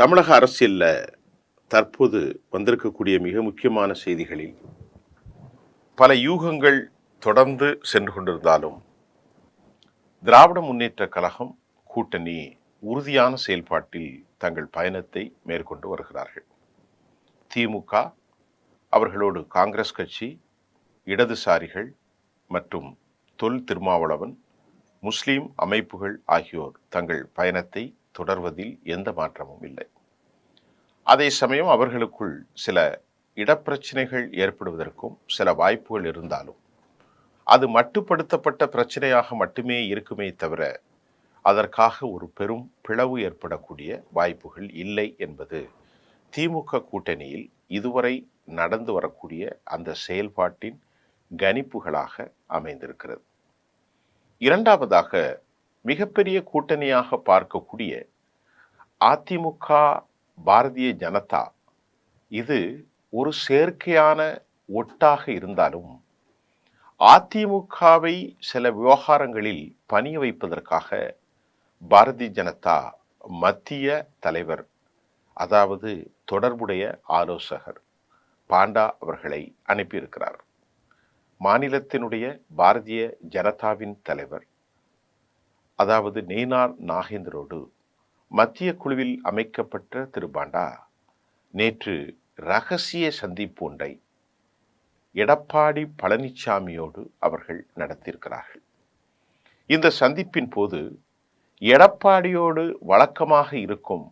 தமிழக அரசியலில் தற்போது வந்திருக்கக்கூடிய மிக முக்கியமான செய்திகளில் பல யூகங்கள் தொடர்ந்து சென்று கொண்டிருந்தாலும் திராவிட முன்னேற்ற கழகம் கூட்டணி உறுதியான செயல்பாட்டில் தங்கள் பயணத்தை மேற்கொண்டு வருகிறார்கள். திமுக அவர்களோடு காங்கிரஸ் கட்சி இடதுசாரிகள் மற்றும் தொல் திருமாவளவன் முஸ்லீம் அமைப்புகள் ஆகியோர் தங்கள் பயணத்தை தொடர்வதில் எந்த மாற்றமும் இல்லை. அதே சமயம் அவர்களுக்குள் சில இடப்பிரச்சனைகள் ஏற்படுவதற்கும் சில வாய்ப்புகள் இருந்தாலும் அது மட்டுப்படுத்தப்பட்ட பிரச்சனையாக மட்டுமே இருக்குமே தவிர அதற்காக ஒரு பெரும் பிளவு ஏற்படக்கூடிய வாய்ப்புகள் இல்லை என்பது திமுக கூட்டணியில் இதுவரை நடந்து வரக்கூடிய அந்த செயல்பாட்டின் கணிப்புகளாக அமைந்திருக்கிறது. இரண்டாவதாக மிகப்பெரிய கூட்டணியாக பார்க்கக்கூடிய அதிமுக பாரதிய ஜனதா இது ஒரு செயற்கையான ஒட்டாக இருந்தாலும் அதிமுகவை சில விவகாரங்களில் பணிய வைப்பதற்காக பாரதிய ஜனதா மத்திய தலைவர் அதாவது தொடர்புடைய ஆலோசகர் பாண்டா அவர்களை அனுப்பியிருக்கிறார். மாநிலத்தினுடைய பாரதிய ஜனதாவின் தலைவர் அதாவது நெய்னார் நாகேந்திரோடு மத்திய குழுவில் அமைக்கப்பட்ட திரு பாண்டா நேற்று ரகசிய சந்திப்பு ஒன்றை எடப்பாடி பழனிசாமியோடு அவர்கள் நடத்தியிருக்கிறார்கள். இந்த சந்திப்பின் போது எடப்பாடியோடு வழக்கமாக இருக்கும்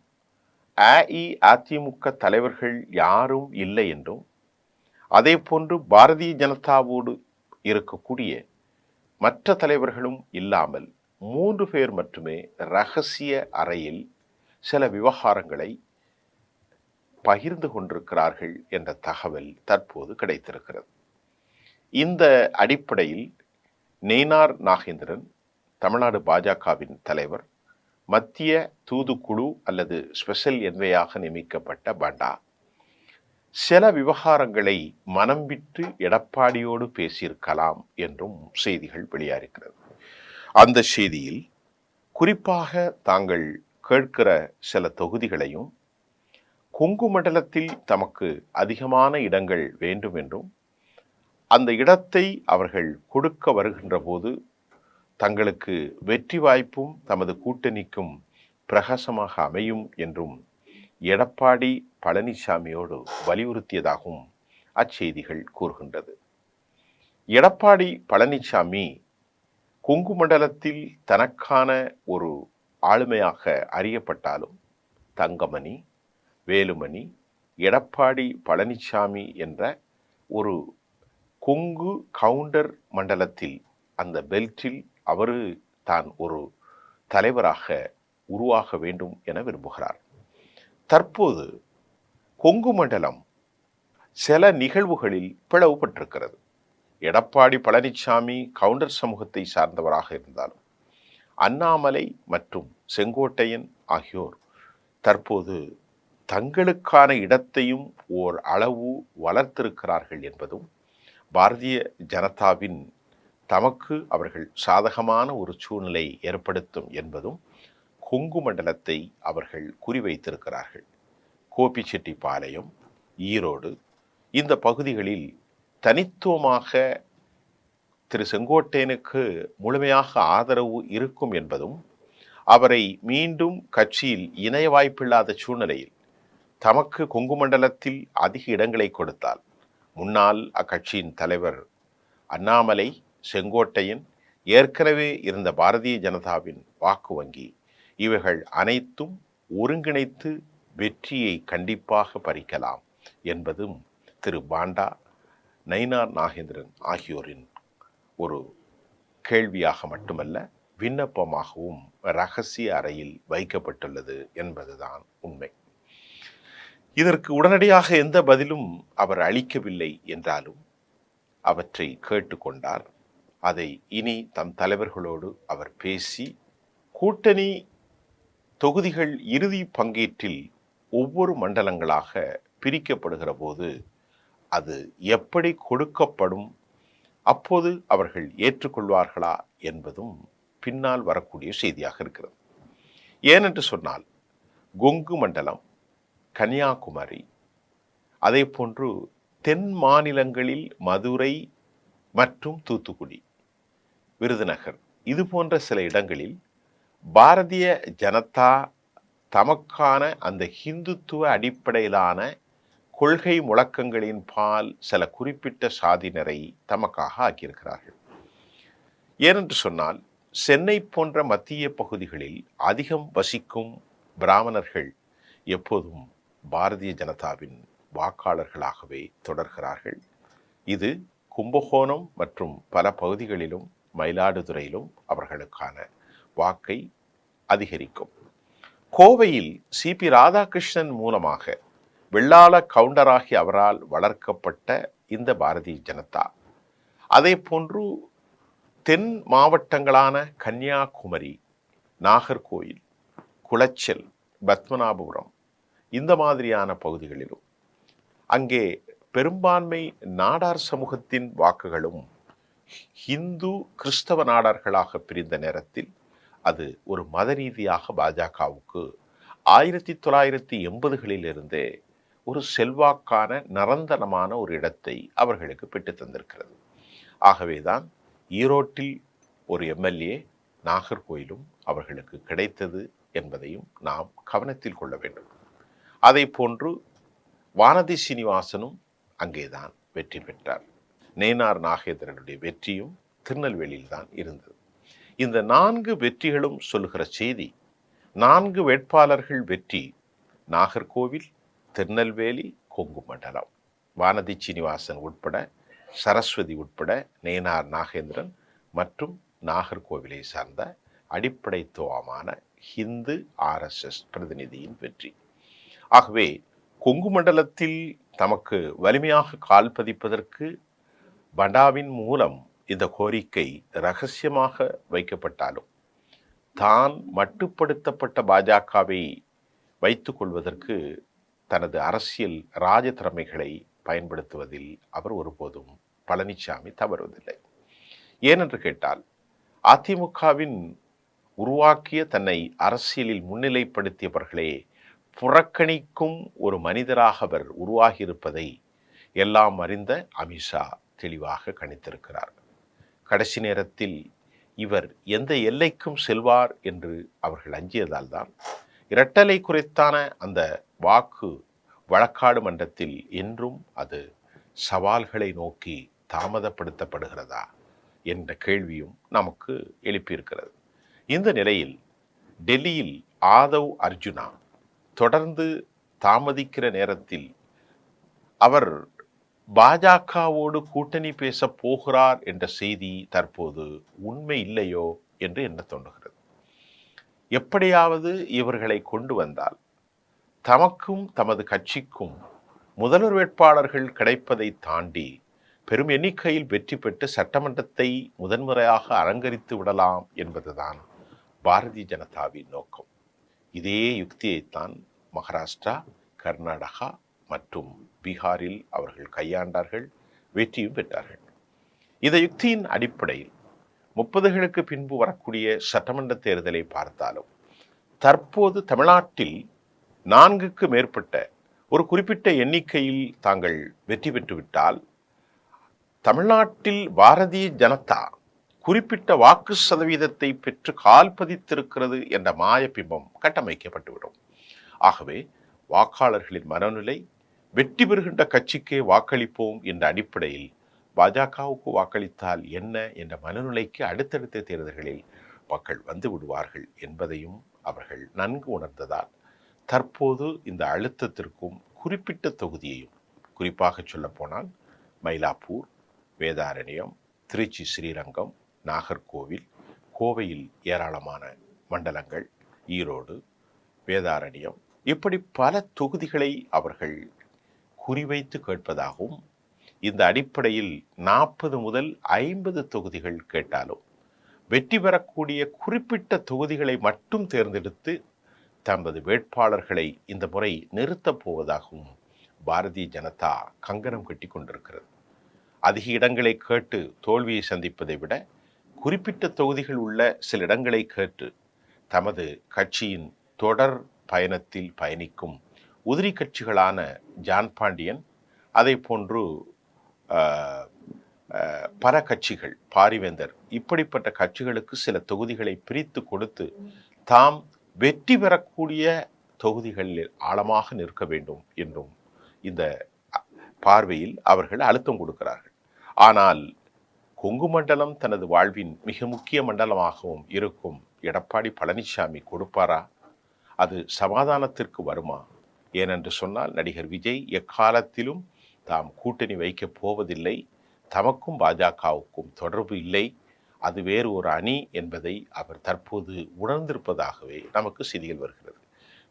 அஇஅதிமுக தலைவர்கள் யாரும் இல்லை என்றும் அதே போன்று பாரதிய ஜனதாவோடு இருக்கக்கூடிய மற்ற தலைவர்களும் இல்லாமல் மூன்று பேர் மட்டுமே ரகசிய அறையில் சில விவகாரங்களை பகிர்ந்து கொண்டிருக்கிறார்கள் என்ற தகவல் தற்போது கிடைத்திருக்கிறது. இந்த அடிப்படையில் நெய்னார் நாகேந்திரன் தமிழ்நாடு பாஜகவின் தலைவர் மத்திய தூதுக்குழு அல்லது ஸ்பெஷல் என்வையாக நியமிக்கப்பட்ட பண்டா. சில விவகாரங்களை மனம் விட்டு எடப்பாடியோடு பேசியிருக்கலாம் என்றும் செய்திகள் வெளியாகிறது அந்த செய்தியில் குறிப்பாக தாங்கள் கேட்கிற சில தொகுதிகளையும் கொங்கு மண்டலத்தில் தமக்கு அதிகமான இடங்கள் வேண்டும் என்றும் அந்த இடத்தை அவர்கள் கொடுக்க வருகின்ற போது தங்களுக்கு வெற்றி வாய்ப்பும் தமது கூட்டணிக்கும் பிரகாசமாக அமையும் என்றும் எடப்பாடி பழனிசாமியோடு வலியுறுத்தியதாகவும் அச்செய்திகள் கூறுகின்றது. எடப்பாடி பழனிசாமி கொங்கு மண்டலத்தில் தனக்கான ஒரு ஆளுமையாக அறியப்பட்டாலும் தங்கமணி வேலுமணி எடப்பாடி பழனிசாமி என்ற ஒரு கொங்கு கவுண்டர் மண்டலத்தில் அந்த பெல்ட்டில் அவரு தான் ஒரு தலைவராக உருவாக வேண்டும் என விரும்புகிறார். தற்போது கொங்கு மண்டலம் சில நிகழ்வுகளில் பிளவுபட்டிருக்கிறது. எடப்பாடி பழனிசாமி கவுண்டர் சமூகத்தை சார்ந்தவராக இருந்தாலும் அண்ணாமலை மற்றும் செங்கோட்டையன் ஆகியோர் தற்போது தங்களுக்கான இடத்தையும் ஓர் அளவு வளர்த்திருக்கிறார்கள் என்பதும் பாரதிய ஜனதாவின் தமக்கு அவர்கள் சாதகமான ஒரு சூழ்நிலை ஏற்படுத்தும் என்பதும் கொங்கு மண்டலத்தை அவர்கள் குறிவைத்திருக்கிறார்கள். கோபிச்செட்டிப்பாளையம் ஈரோடு இந்த பகுதிகளில் தனித்துவமாக திரு செங்கோட்டையனுக்கு முழுமையாக ஆதரவு இருக்கும் என்பதும் அவரை மீண்டும் கட்சியில் இணைய வாய்ப்பில்லாத சூழ்நிலையில் தமக்கு கொங்கு மண்டலத்தில் அதிக இடங்களை கொடுத்தால் முன்னாள் அக்கட்சியின் தலைவர் அண்ணாமலை செங்கோட்டையன் ஏற்கனவே இருந்த பாரதிய ஜனதாவின் வாக்கு வங்கி இவைகள் அனைத்தும் ஒருங்கிணைத்து வெற்றியை கண்டிப்பாக பறிக்கலாம் என்பதும் திரு பாண்டா நைனார் நாகேந்திரன் ஆகியோரின் ஒரு கேள்வியாக மட்டுமல்ல விண்ணப்பமாகவும் ரகசிய அறையில் வைக்கப்பட்டுள்ளது என்பதுதான் உண்மை. இதற்கு உடனடியாக எந்த பதிலும் அவர் அளிக்கவில்லை என்றாலும் அவற்றை கேட்டுக்கொண்டார் அதை இனி தம் தலைவர்களோடு அவர் பேசி கூட்டணி தொகுதிகள் இறுதி பங்கேற்றில் ஒவ்வொரு மண்டலங்களாக பிரிக்கப்படுகிற போது அது எப்படி கொடுக்கப்படும்? அப்போது அவர்கள் ஏற்றுக்கொள்வார்களா என்பதும் பின்னால் வரக்கூடிய செய்தியாக இருக்கிறது. ஏனென்று சொன்னால் கொங்கு மண்டலம் கன்னியாகுமரி அதே போன்று தென் மாநிலங்களில் மதுரை மற்றும் தூத்துக்குடி விருதுநகர் இது போன்ற சில இடங்களில் பாரதிய ஜனதா தமக்கான அந்த ஹிந்துத்துவ அடிப்படையிலான கொள்கை முழக்கங்களின் பால் சில குறிப்பிட்ட சாதியினரை தமக்காக ஆக்கியிருக்கிறார்கள். ஏனென்று சொன்னால் சென்னை போன்ற மத்திய பகுதிகளில் அதிகம் வசிக்கும் பிராமணர்கள் எப்போதும் பாரதிய ஜனதாவின் வாக்காளர்களாகவே தொடர்கிறார்கள். இது கும்பகோணம் மற்றும் பல பகுதிகளிலும் மயிலாடுதுறையிலும் அவர்களுக்கான வாக்கை அதிகரிக்கும். கோவையில் சிபி ராதாகிருஷ்ணன் மூலமாக வெள்ளாள கவுண்டராகி அவரால் வளர்க்கப்பட்ட இந்த பாரதிய ஜனதா. அதே போன்று தென் மாவட்டங்களான கன்னியாகுமரி நாகர்கோயில் குளச்சல் பத்மநாபபுரம் இந்த மாதிரியான பகுதிகளிலும் அங்கே பெரும்பான்மை நாடார் சமூகத்தின் வாக்குகளும் ஹிந்து கிறிஸ்தவ நாடார்களாக பிரிந்த நேரத்தில் அது ஒரு மத ரீதியாக பாஜகவுக்கு ஆயிரத்தி தொள்ளாயிரத்தி எண்பதுகளிலிருந்தே ஒரு செல்வாக்கான நிரந்தரமான ஒரு இடத்தை அவர்களுக்கு பெற்று தந்திருக்கிறது. ஆகவேதான் ஈரோட்டில் ஒரு எம்எல்ஏ நாகர்கோயிலும் அவர்களுக்கு கிடைத்தது என்பதையும் நாம் கவனத்தில் கொள்ள வேண்டும். அதை போன்று வானதி சீனிவாசனும் அங்கேதான் வெற்றி பெற்றார். நேனார் நாகேந்திரனுடைய வெற்றியும் திருநெல்வேலியில் தான் இருந்தது. இந்த நான்கு வெற்றிகளும் சொல்லுகிற செய்தி நான்கு வேட்பாளர்கள் வெற்றி நாகர்கோவில் திருநெல்வேலி கொங்கு மண்டலம். வானதி சீனிவாசன் உட்பட சரஸ்வதி உட்பட நேனார் நாகேந்திரன் மற்றும் நாகர்கோவிலை சார்ந்த அடிப்படைத்துவமான ஹிந்து ஆர்எஸ்எஸ் பிரதிநிதியின் வெற்றி. ஆகவே கொங்கு மண்டலத்தில் தமக்கு வலிமையாக கால் பதிப்பதற்கு பண்டாவின் மூலம் இந்த கோரிக்கை ரகசியமாக வைக்கப்பட்டாலும் தான் மட்டுப்படுத்தப்பட்ட பாஜகவை வைத்துக்கொள்வதற்கு தனது அரசியல் ராஜ திறமைகளை பயன்படுத்துவதில் அவர் ஒருபோதும் பழனிசாமி தவறுவதில்லை. ஏனென்று கேட்டால் அதிமுகவின் உருவாக்கிய தன்னை அரசியலில் முன்னிலைப்படுத்தியவர்களே புறக்கணிக்கும் ஒரு மனிதராக அவர் உருவாகியிருப்பதை எல்லாம் அறிந்த அமித்ஷா தெளிவாக கணித்திருக்கிறார். கடைசி நேரத்தில் இவர் எந்த எல்லைக்கும் செல்வார் என்று அவர்கள் அஞ்சியதால் தான் இரட்டலை குறித்தான அந்த வாக்கு வழக்காடு மன்றத்தில் என்றும் அது சவால்களை நோக்கி தாமதப்படுத்தப்படுகிறதா என்ற கேள்வியும் நமக்கு எழுப்பியிருக்கிறது. இந்த நிலையில் டெல்லியில் ஆதவ் அர்ஜுனா தொடர்ந்து தாமதிக்கிற நேரத்தில் அவர் பாஜகவோடு கூட்டணி பேச போகிறார் என்ற செய்தி தற்போது உண்மை இல்லையோ என்று என்ன தோன்றுகிறது. எப்படியாவது இவர்களை கொண்டு வந்தால் தமக்கும் தமது கட்சிக்கும் முதல்வர் வேட்பாளர்கள் கிடைப்பதை தாண்டி பெரும் எண்ணிக்கையில் வெற்றி பெற்று சட்டமன்றத்தை முதன்முறையாக அலங்கரித்து விடலாம் என்பதுதான் பாரதிய ஜனதாவின் நோக்கம். இதே யுக்தியைத்தான் மகாராஷ்டிரா கர்நாடகா மற்றும் பீகாரில் அவர்கள் கையாண்டார்கள் வெற்றியும் பெற்றார்கள். இந்த யுக்தியின் அடிப்படையில் முப்பதுகளுக்கு பின்பு வரக்கூடிய சட்டமன்ற தேர்தலை பார்த்தாலும் தற்போது தமிழ்நாட்டில் நான்குக்கு மேற்பட்ட ஒரு குறிப்பிட்ட எண்ணிக்கையில் தாங்கள் வெற்றி பெற்றுவிட்டால் தமிழ்நாட்டில் பாரதிய ஜனதா குறிப்பிட்ட வாக்கு சதவீதத்தை பெற்று கால் பதித்திருக்கிறது என்ற மாயபிம்பம் கட்டமைக்கப்பட்டுவிடும். ஆகவே வாக்காளர்களின் மனநிலை வெற்றி பெறுகின்ற கட்சிக்கே வாக்களிப்போம் என்ற அடிப்படையில் பாஜகவுக்கு வாக்களித்தால் என்ன என்ற மனநிலைக்கு அடுத்தடுத்த தேர்தல்களில் மக்கள் வந்து விடுவார்கள் என்பதையும் அவர்கள் நன்கு உணர்ந்ததால் தற்போது இந்த அழுத்தத்திற்கும் குறிப்பிட்ட தொகுதியையும் குறிப்பாக சொல்லப்போனால் மயிலாப்பூர் வேதாரண்யம் திருச்சி ஸ்ரீரங்கம் நாகர்கோவில் கோவையில் ஏராளமான மண்டலங்கள் ஈரோடு வேதாரண்யம் இப்படி பல தொகுதிகளை அவர்கள் குறிவைத்து கேட்பதாகவும் இந்த அடிப்படையில் நாற்பது முதல் ஐம்பது தொகுதிகள் கேட்டாலும் வெற்றி பெறக்கூடிய குறிப்பிட்ட தொகுதிகளை மட்டும் தேர்ந்தெடுத்து தமது வேட்பாளர்களை இந்த முறை நிறுத்தப் போவதாகவும் பாரதிய ஜனதா கங்கணம் கட்டி கொண்டிருக்கிறது. அதிக இடங்களை கேட்டு தோல்வியை சந்திப்பதை விட குறிப்பிட்ட தொகுதிகள் உள்ள சில இடங்களை கேட்டு தமது கட்சியின் தொடர் பயணத்தில் பயணிக்கும் உதிரி கட்சிகளான ஜான் பாண்டியன் அதை போன்று பல கட்சிகள் பாரிவேந்தர் இப்படிப்பட்ட கட்சிகளுக்கு சில தொகுதிகளை பிரித்து கொடுத்து தாம் வெற்றி பெறக்கூடிய தொகுதிகளில் ஆழமாக நிற்க வேண்டும் என்றும் இந்த பார்வையில் அவர்கள் அழுத்தம் கொடுக்கிறார்கள். ஆனால் கொங்கு மண்டலம் தனது வாழ்வின் மிக முக்கிய மண்டலமாகவும் இருக்கும் எடப்பாடி பழனிசாமி கொடுப்பாரா? அது சமாதானத்திற்கு வருமா? ஏனென்று சொன்னால் நடிகர் விஜய் எக்காலத்திலும் தாம் கூட்டணி வைக்கப் போவதில்லை தமக்கும் பாஜகவுக்கும் தொடர்பு இல்லை அது வேறு ஒரு அணி என்பதை அவர் தற்போது உணர்ந்திருப்பதாகவே நமக்கு செய்திகள் வருகிறது.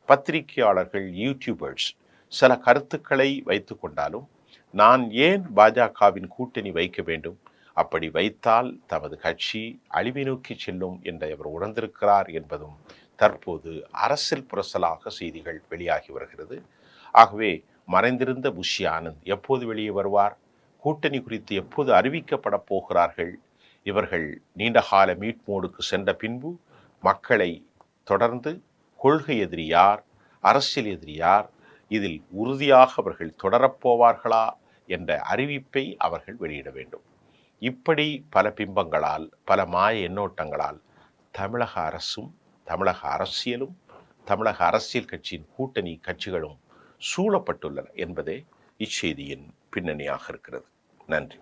பத்திரிகையாளர்கள் யூடியூபர்ஸ் சில கருத்துக்களை வைத்து கொண்டாலும் நான் ஏன் பாஜகவின் கூட்டணி வைக்க வேண்டும்? அப்படி வைத்தால் தமது கட்சி அழிவை நோக்கி செல்லும் என்று அவர் உணர்ந்திருக்கிறார் என்பதும் தற்போது அரசியல் புரசலாக செய்திகள் வெளியாகி வருகிறது. ஆகவே மறைந்திருந்த புஷி ஆனந்த் எப்போது வெளியே வருவார்? கூட்டணி குறித்து எப்போது அறிவிக்கப்பட போகிறார்கள்? இவர்கள் நீண்டகால மீட்மோடுக்கு சென்ற பின்பு மக்களை தொடர்ந்து கொள்கை எதிரியார் அரசியல் எதிரியார் இதில் உறுதியாக அவர்கள் தொடரப்போவார்களா என்ற அறிவிப்பை அவர்கள் வெளியிட வேண்டும். இப்படி பல பிம்பங்களால் பல மாய எண்ணோட்டங்களால் தமிழக அரசும் தமிழக அரசியலும் தமிழக அரசியல் கட்சியின் கூட்டணி கட்சிகளும் சூழப்பட்டுள்ளன என்பதே இச்செய்தியின் பின்னணியாக இருக்கிறது. நன்றி.